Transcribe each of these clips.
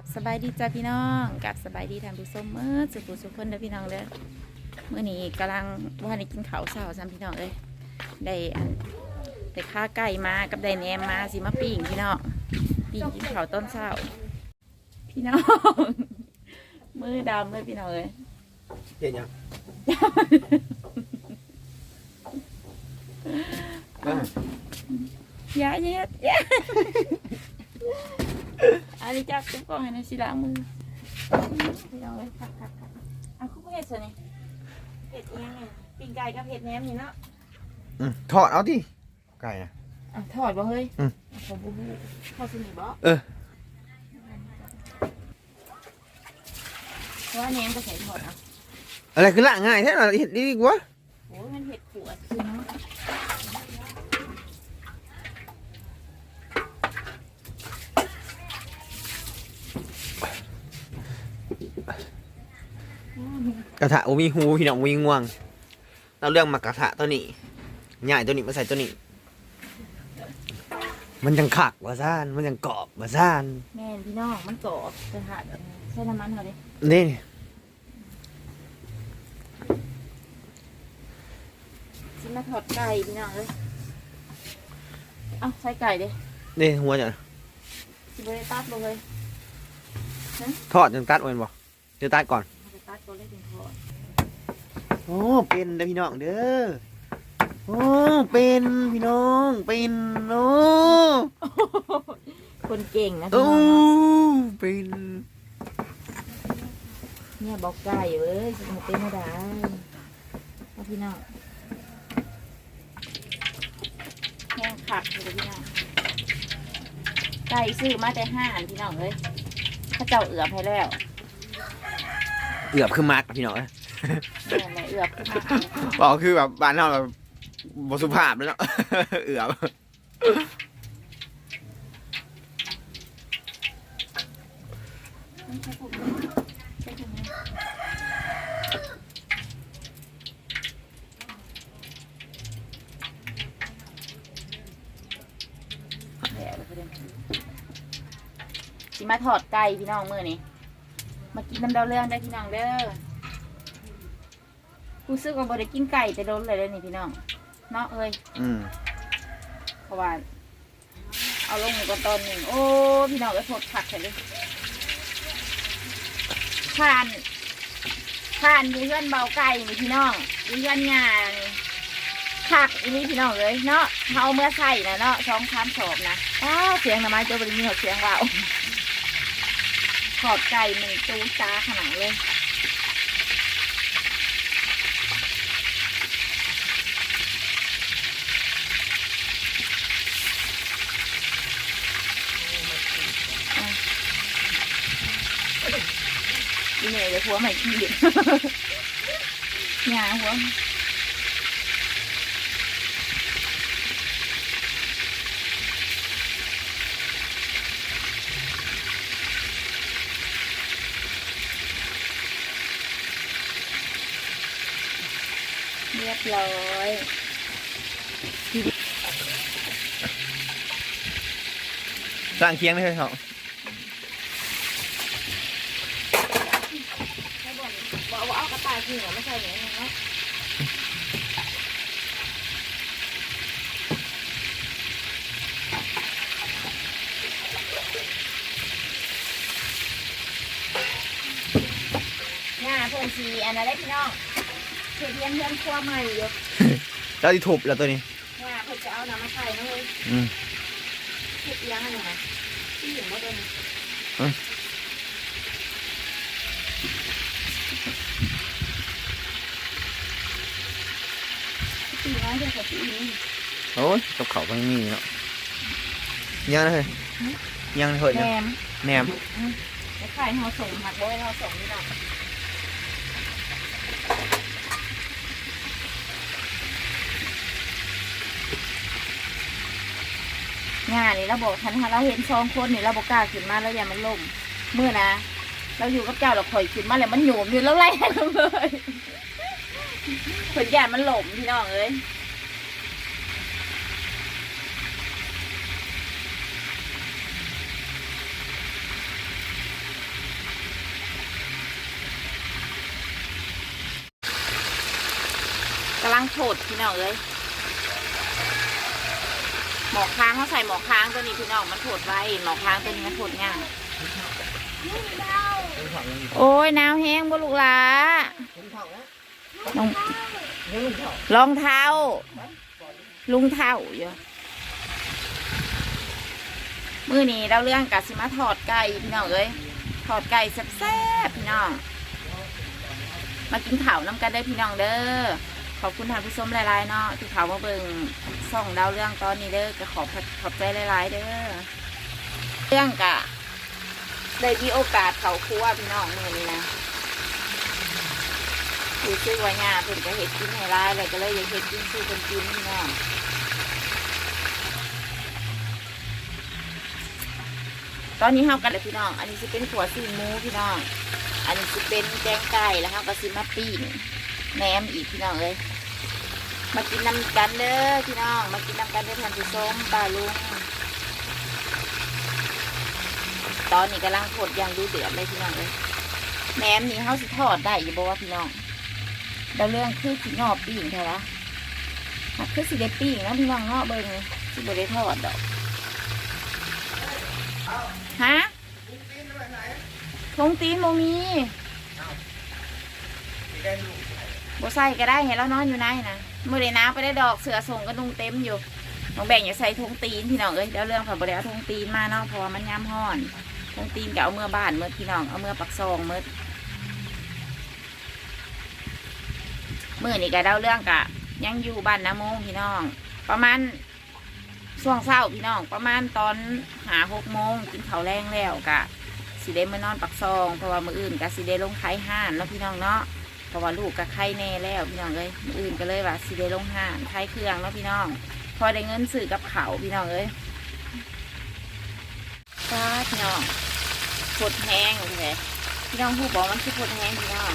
กับสบายดีจ้าพี่น้องกับสบายดีท่านผู้ชมเมื่อสุขุสุขคนเด้อพี่น้องเด้อเมื่อนี้กำลังว่าในกินข้าวเช้าซ้ำพี่น้องเอ้ยได้อันได้ข้าไก่มากับได้แหนมมาสิมาปิ้งพี่น้องปิ้งกินข้าวต้นเช้าพี่น้อง มือดำเลยพี่น้องเอ้ยเห็นยังอะอย่าเย็ด อย่าอันนี้จับจุ๊บก่อนให้นะสิล้างมือพี่น้องเอ้ยคักคักคักอะคุณผู้เห็ดสินี่เห็ดเอียงไงปิ้งไก่กับเห็ดแหนมนี่เนาะอืมถอดเอาดิไก่นะอะถอดบ่เฮ้ยอืมผมบูบูทอดสิหนีบ่เออเพราะว่าแหนมก็ใส่ถอดเอะอะไรคือละง่ายแท้เราเห็นดีกว่า โอ้ยมันเห็ดขวดคือเนาะ กระทะโอ้มีหูพี่น้องมีง่วงเราเรื่องมากระทะตัวนี้ง่ายตัวนี้มาใส่ตัวนี้ มันยังขักว่าซ่านมันยังกรอบว่าซ่านแม่นพี่น้องมันกรอบกระทะใส่น้ำมันเขาดินี่สิมาถอดไก่พี่น้องเลยเอาใส่ไก่ดินี่หัวจะสิบ่ได้ตัดบ่เลยทอดยังตัดไว้บ่เดี๋ยวตัดก่อน เอาไปตัดก็เลยถึงทอดโอ้เป็นเด้อพี่น้องเด้อโอ้เป็นพี่น้องเป็นโอ้คนเก่งนะพี่โอ้น้องเป็นเนี่ยบอกไก่เว้ยสิมาเป็นไม่ได้เอาพี่น้องแห้งขัดเลยพี่น้องไก่ซื้อมาแต่ห้าอันพี่น้องเลยเข้าเจ้าเอือบให้แล้ว เอือบคือมักพี่น้องเอ้ยแม่นเลยเอือบขึ้นมาบอกคือแบบบ้านเราแบบบสุภาพแล้วเนาะ เอือบสิมาถอดไก่พี่น้องมือนี่ มากินน้ำดาวเรื่องได้อพี่น้องเด้อกูซื้อกับบได้กินไก่แต่โดนเลยเด้อนี่พี่น้องเนาะเอ้ยอืมเพราะว่าเอาลงก่อนตอนหนึ่งโอ้พี่น้องก็ถดผักใส่เลยผ่านผ่านอยู่เพื่อนเบาไก่นี่พี่น้องอยู่เพื่อนงานผักอันนี้พี่น้องเลยเนาะเอาเมื่อใส่นะเนาะสองคำสอบนะอ้าวเสียงหน่อไม้เจ้าบริมีหดเสียงว่าว ขอบใจมันตู้จ้าขนาดเลยเหนื่อยเลยหัวใหม่ขี้ยาหัว rồi ร่างเคียงเลยเหรอ Cái bọn bỏ bỏ cái tài gì mà nó sao vậy nó หน้าเพิ่นสีอันนั้นได้พี่น้อง เฮ็ดเรียนเพื่อนครัวใหม่อยู่แล้วที่ถูกแล้วตัวนี้หน้าเพิ่นจะเอาน้ำมาใส่นะเว้ยอืมเฮ็ดเอียงอันนี้นะที่อยู่บ่เดินอืมตีน้อยเพิ่นก็ตีนี่โอ้ยกับเขาก็ยังมีเนาะยังเลยยังเลยแหนเนี่ยมแหนมแล้วไข่เฮาส่งหักบ่ให้เฮาส่งนี่น่ะ งานนี่เราบอกท่านค่ะเราเห็นสองคนนี่เราบอกกล้าขึ้นมาแล้วอย่ามันล่มเมื่อนะเราอยู่กับเจ้าเราคอยขึ้นมาแล้วมันโหยมอยู่แล้วไล่เราเลยผลแก่มันหล่มพี่น้องเอ้ยกำลังโฉดพี่น้องเอ้ย มอกค้างเขาใส่หมอกค้างตัวนี้พี่น้องมันโถดไว้หมอกค้างตัวนี้มันโถดง่ายโอ้ยหนาวแห้งบ่ลูกหลาน้องรองเท้า ลุงเท้าอยู่มื้อนี้เราเรื่องกะสิมาถอดไก่พี่น้องเอ้ยถอดไก่แซ่บๆพี่น้อง มากินข้าวน้ำกันได้พี่น้องเด้อ ขอบคุณท่านผู้ชมหลายๆเนาะที่เขามาเบิ่งส่องดาวเรื่องตอนนี้เด้อก็ขอบขอบใจหลายๆเด้อเรื่องกะได้มีโอกาสเขาครัวพี่น้องมือนี้นะคือซื้อไว้งาเพิ่นก็เห็ดกินให้ร้ายเลยก็เลยอยากเห็ดกินซื้อเพิ่นกินพี่น้องตอนนี้เฮากันเลยพี่น้อง อันนี้จะเป็นขัวซีมูพี่น้อง อันนี้จะเป็นแกงไก่แล้วเฮาก็สิมาปิ้ง แหนมอีกพี่น้องเอ้ยมากินน้ำกันเด้อพี่น้อง มากินน้ำกันเด้อท่านผู้ชมป้าลุง ตอนนี้กำลังผดยางดูเดือดเลยพี่น้องเลยแหนมนี่เฮาสิทอดได้อยู่บ่ว่าพี่น้องแต่เรื่องคือสิงอปิ้งเท่าละหากคือสิได้ปิ้งแล้วพี่น้องเงาะเบิ่งสิบได้ทอดดอกฮะทงตีนโมมี บ่ใส่ก็ได้เห็นแล้วนอนอยู่ไหนนะมื่อได้น้ำไปได้ดอกเสือส่งกระดุงเต็มอยู่น้องแบ่งอย่าใส่ทงตีนพี่น้องเอ้ยเดี๋ยวเรื่องผ่านบ่ได้เอาทงตีนมาเนาะเพราะมันย้ำห้อนทงตีนก็เอาเมื่อบ้านเมื่อพี่น้องเอาเมื่อปักซองเมื่อเมื่อนี่ก็เล่าเรื่องกะยังอยู่บ้านน้ำโมงพี่น้อง ประมาณช่วงเช้าพี่น้อง ประมาณตอนหาหกโมงกินข้าวแรงแล้วกะสิได้มานอนปักซองเพราะว่ามืออื่นกะสิได้ลงไข่ห้านแล้วพี่น้องเนาะ เพราะว่าลูกกะไข่แน่แล้วพี่น้องเลยอื่นก็เลยว่าสิได้ลงห้านไข่เครื่องแล้วพี่น้อง พอได้เงินซื้อกับเขาพี่น้องเอ้ยป้าพี่น้องผดแห้งเลยพี่น้องผู้บอกมันคือผดแห้งพี่น้อง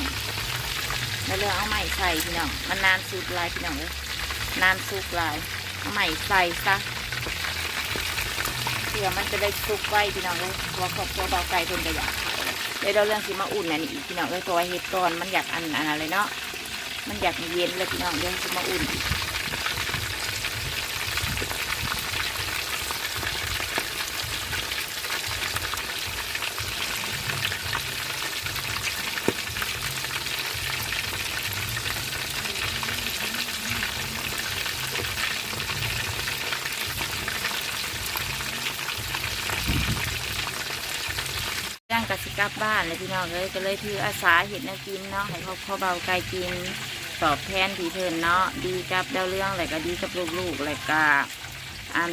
แล้วเรื่องเอาใหม่ใส่พี่น้อง มันนานสุกลายพี่น้องเลยนานสุกลายเอาใหม่ใส่ซะเพื่อมันจะได้สุกไว้พี่น้องเลยเพราะว่าครอบครัวเบาไก่เพิ่นก็อยา เลยเดี๋ยวเราเรื่องสิมาอุ่นอันนี้อีกพี่น้องเลยตัวเห็ดก่อนมันอยากอันอันอะไรเนาะมันอยากเย็นเลยพี่น้องเดี๋ยวสิมาอุ่นอีก กลับบ้านเลยพี่น้องเลยก็เลยถืออาสาเห็ดแนวกินเนาะให้ครอบครัวเบาไก่กินตอบแทนที่เพิ่นเนาะดีกับดาวเรื่องอะไรก็ดีกับลูกๆอะไรก็อัน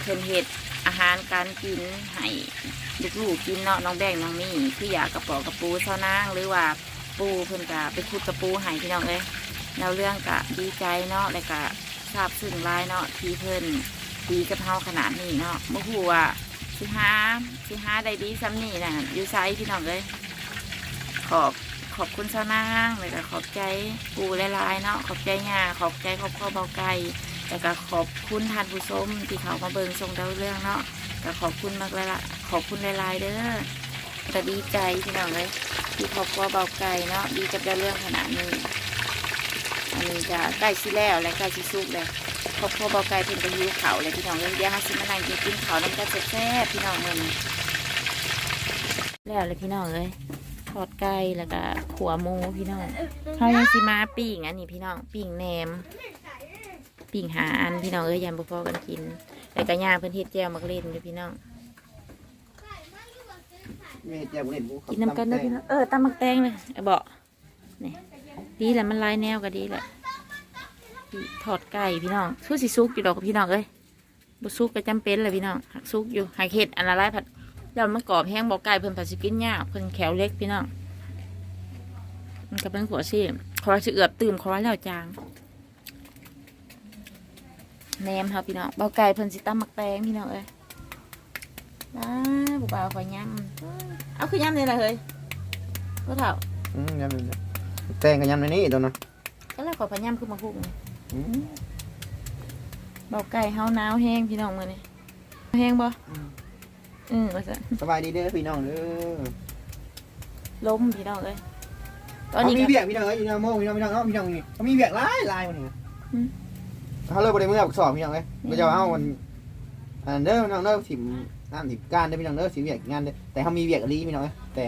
เพิ่นเห็ดอาหารการกินให้ลูกๆกินเนาะน้องแบงน้องมี่คืออยากกระป๋อกระปูเท่านางหรือว่าปูเพิ่นก็ไปขุดกระปูให้พี่น้องเลยดาวเรื่องก็ดีใจเนาะแล้วก็ทราบซึ้งหลายเนาะที่เพิ่นดีกับเฮาขนาดนี้เนาะเมื่อหัว สิหาสิหาได้ดีซ้ำนี่นะอยู่ไซพี่น้องเลย ขอบขอบคุณเจ้านางเลยก็ขอบใจปูหลายๆเนาะขอบใจงาขอบใจครอบครัวเบาไก่แล้วก็ขอบคุณท่านผู้ชมที่เขามาเบิ่งทรงดาวเรื่องเนาะก็ขอบคุณมากเลยละขอบคุณหลายๆเด้อก็ดีใจพี่น้องเลยที่ครอบครัวเบาไก่เนาะดีกับดาวเรื่องขนาดนี้อันนี้จะใกล้สิแล้วและใกล้สิสุกแล้ว ครอบครัวเบาไก่เพิ่นก็หิวเขาวเลยพี่น้องเลยเดี๋ยวหาสิมานั่งกินกินเขาวน้ำกันแซ่บๆพี่น้องเงินแล้วเลยพี่น้องเลยทอดไก่แล้วก็ขัวหมูพี่น้องเขายังสิมาปิ้งอันนี้พี่น้องปิ้งแหนมปิ้งหาอันพี่น้องเอ้ยยำบุฟอกันกินแล้วก็ย่าเพิ่นเฮ็ดแจ่วมักเล่นด้วยพี่น้องแม่แจ่วเล่นกินน้ำกันเด้อพี่น้องเออตำมักแตงเลยไอ้เบาะนี่ดีแหละมันลายแนวก็ดีแหละ ทอดไก่พี่น้องสู้สิซุกอยู่ดอกพี่น้องเอ้ยบุซุกก็จำเป็นเลยพี่น้องหักซุกอยู่หักเห็ดอันละลายผัดยอดมันกรอบแห้งบอกไก่เพิ่นผัดสกินยากเพิ่นแขวเล็กพี่น้องมันก็เป็นหัวซี่คอสิเอือบตื่มคอแล้วจางแหนมครับพี่น้องเบาไก่เพิ่นสิตำมักแตงพี่น้องเอ้ยน้าบุบ่าวขอยยำเอาคือยำเลยล่ะเฮ้ยก็เถ่าอืมยำเลยแตงกับยำในนี้ตัวนะก็แล้วขอพะยำคือมาคุกนี่อืม เบาไก่เฮาหนาวแห้งพี่น้องมื้อนี้แห้งบ่อืมว่าซะสบายดีเด้อพี่น้องเด้อล้มพี่น้องเอ้ยตอนเขานี้มีก็เบียกพี่น้องเอ้ยอยู่ในโมงพี่น้องพี่น้องเนาะพี่น้องนี่เขามีเบียกหลายหลายวันนี้อืมเขาเลิกบริเมื่อสอบพี่น้องเอ้ยไม่จะเอามันอันเด้อพี่น้องเด้อถิ่มน้ำถิ่มก้านเด้อพี่น้องเด้อสิเบียกงานเด้อแต่เขามีเบียกอะไรพี่น้องเอ้ยแต่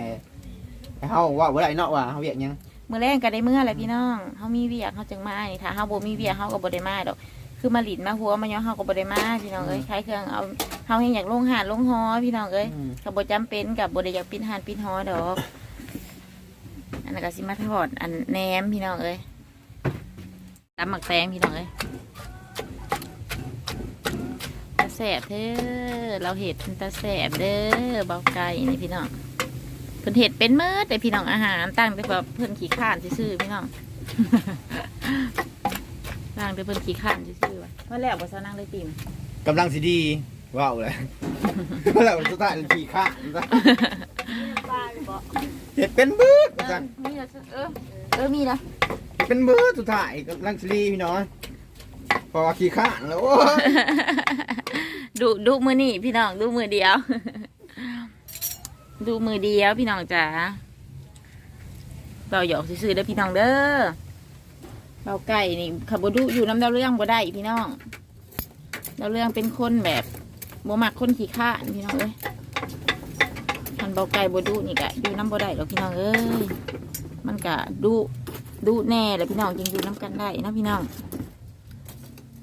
แต่เขาว่าบ่ได้เนาะว่าเขาเบียกหยัง มื้อแรกก็ได้เมื่อแหละพี่น้องเฮามีเวียกเฮาจึงมานี่ถ้าเฮาบ่มีเวียกเฮาก็บ่ได้มาดอก คือมาหลินมาหัวมาย่อเฮาก็บ่ได้มาพี่น้องเอ้ยขายเครื่องเอาเฮายังอยากลงหาดลงฮอพี่น้องเอ้ยอืมก็บ่จำเป็นกับบ่ได้อยากปินหานปินฮอดอก อันนั้นก็สิมาทอดอันแหนมพี่น้องเอ้ยตำหมักแตงพี่น้องเอ้ยตาแสบเด้อเราเห็ดเป็นตาแสบเด้อเบาไก่นี่พี่น้อง เพิ่นเห็ดเป็นเมื่อแต่พี่น้องอาหารตั้งแต่แบบเพิ่นขี้ข้านซื่อๆพี่น้องตั้งแต่เพิ่นขี้ข้านซื่อๆว่ะว่าแล้วบ่ซะนั่งได้ติมกำลังสิดีว้าวเลยแล้วสุดท้ายขี่ข้างเห็ดเป็นบื้อเออกันมีแล้วเออเออมีนะเป็นบื้อสุดท้ายกำลังสิดีพี่น้องเพอขี่ข้างแล้วโอ้ยดูดูมือนี่พี่น้องดูมือเดียว ดูมือเดียวพี่น้องจ๋าเบาหยอกซื่อๆเด้อพี่น้องเด้อเบาไก่นี่ขับดูอยู่น้ำดาวเรื่องบ่ได้พี่น้องดาวเรื่องเป็นคนแบบบ่มักคนขี้ข้านพี่น้องเอ้ยทันเบาไก่บ่ดูนี่กะอยู่น้ำบ่ได้หรอกพี่น้องเอ้ยมันกะดูดูแน่แหละพี่น้องยังอยู่น้ำกันได้นะพี่น้อง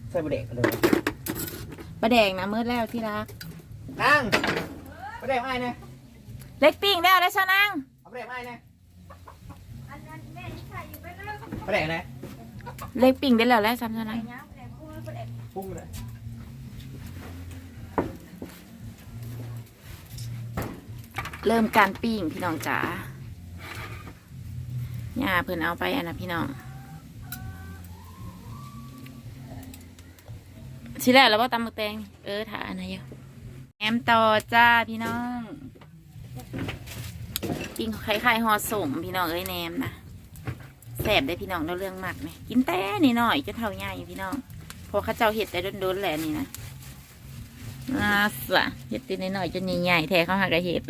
ใส่บะเด็กเลยประแดงนะเมื่อแล้วที่รักนั่งบะเด็กไม่เนี่ย เล็กปิ้งแล้วได้ชะนังเอาบะเด็กไม่เนี่ยบะเด็กนะเล็กปิ้งได้แล้วแล้วซ้ำชะนังพุ่งเลยเริ่มการปิ้งพี่น้องจ๋าย่าเพิ่นเอาไปอันนะพี่น้องสิแล้วแล้วว่าตำมะแตงเออถ่าอันไหนอยู่แหนมต่อจ้าพี่น้อง ปิ้งคล้ายๆฮอสมพี่น้องเอ้ยแนมนะแสบได้พี่น้องเราเรื่องมากไหมกินแต่นี่หน่อยจนเท่าใหญ่พี่น้องพอข้าเจ้าเห็ดแต่โดนๆแหละนี่นะน่าสะเห็ดตีนหน่อยๆจนใหญ่ๆแท้เขาหากระเห็ด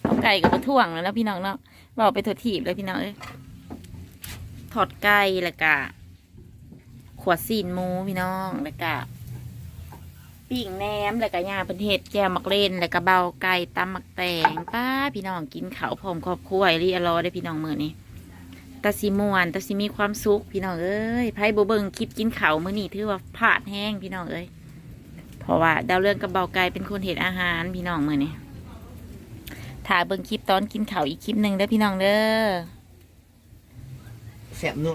เอาไก่กับมาท่วงแล้วพี่น้องเนาะบอกไปถดถีบเลยพี่น้องเอ้ยถอดไก่แล้วก็ขวดซีนหมูพี่น้องแล้วก็ ปิ้งแหนมแล้วก็ย่างเป็นเห็ดแก้วมักเล่นแล้วก็เบาไก่ตำมักแตงป้าพี่น้องกินข้าวพร้อมครอบครัวไอรีอรอได้พี่น้องมือนี้ตาสิมวนตาสิมีความสุขพี่น้องเอ้ยไพ่โบเบิงคลิปกินข้าวมื้อนี้ถือว่าพลาดแห้งพี่น้องเอ้ยเพราะว่าดาวเรืองกับเบาไก่เป็นคนเห็ดอาหารพี่น้องมือนี้ถ่ายเบิงคลิปตอนกินข้าวอีกคลิปหนึ่งเด้อพี่น้องเด้อ แสบนว